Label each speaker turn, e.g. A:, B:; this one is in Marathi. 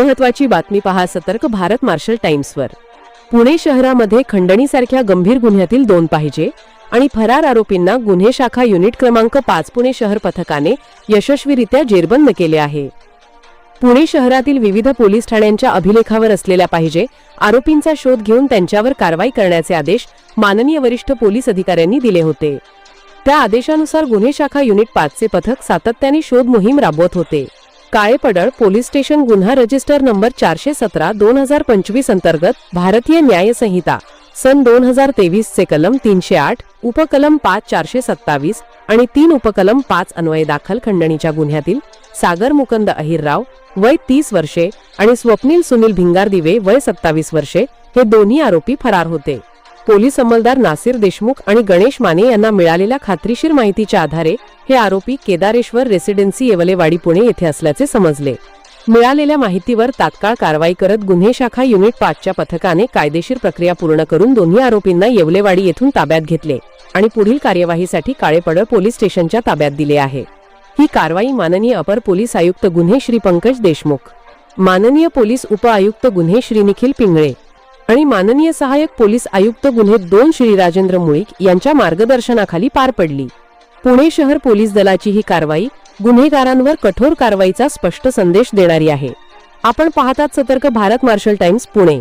A: महत्वाची बातमी पहा सतर्क भारत मार्शल टाइम्सवर. पुणे शहरामध्ये खंडणीसारख्या गंभीर गुन्ह्यातील दोन पाहिजे आणि फरार आरोपींना गुन्हे शाखा युनिट क्रमांक पाच पुणे शहर पथकाने यशस्वीरित्या जेरबंद केले आहे. पुणे शहरातील विविध पोलीस ठाण्यांच्या अभिलेखावर असलेल्या पाहिजे आरोपींचा शोध घेऊन त्यांच्यावर कारवाई करण्याचे आदेश माननीय वरिष्ठ पोलीस अधिकाऱ्यांनी दिले होते. त्या आदेशानुसार गुन्हे शाखा युनिट पाचचे पथक सातत्याने शोध मोहीम राबवत होते. काळेपडळ पोलीस स्टेशन गुन्हा रजिस्टर नंबर चारशे सतरा दोन हजार पंचवीस अंतर्गत भारतीय न्याय संहिता सन दोन हजार तेवीस चे कलम तीनशे आठ उपकलम पाच चारशे सत्तावीस आणि तीन उपकलम पाच अन्वये दाखल खंडणीच्या गुन्ह्यातील सागर मुकंद अहिरराव वय तीस वर्षे आणि स्वप्नील सुनील भिंगारदिवे वय सत्तावीस वर्षे हे दोन्ही आरोपी फरार होते. पोलीस अंमलदार नासिर देशमुख आणि गणेश माने यांना मिळालेल्या खात्रीशीर माहितीच्या आधारे हे आरोपी केदारेश्वर रेसिडेन्सी येवलेवाडी पुणे येथे असल्याचे समजले. मिळालेल्या माहितीवर तात्काळ कारवाई करत गुन्हे शाखा युनिट पाचच्या पथकाने कायदेशीर प्रक्रिया पूर्ण करून दोन्ही आरोपींना येवलेवाडी येथून ताब्यात घेतले आणि पुढील कार्यवाहीसाठी काळेपडळ पोलीस स्टेशनच्या ताब्यात दिले आहे. ही कारवाई माननीय अपर पोलीस आयुक्त गुन्हे श्री पंकज देशमुख माननीय पोलीस उप आयुक्त गुन्हे श्री निखिल पिंगळे आणि माननीय सहाय्यक पोलीस आयुक्त गुन्हे दोन श्री राजेंद्र मुळीक यांच्या मार्गदर्शनाखाली पार पडली. पुणे शहर पोलीस दलाची ही कारवाई गुन्हेगारांवर कठोर कारवाईचा स्पष्ट संदेश देणारी आहे. आपण पाहतात सतर्क भारत मार्शल टाइम्स पुणे.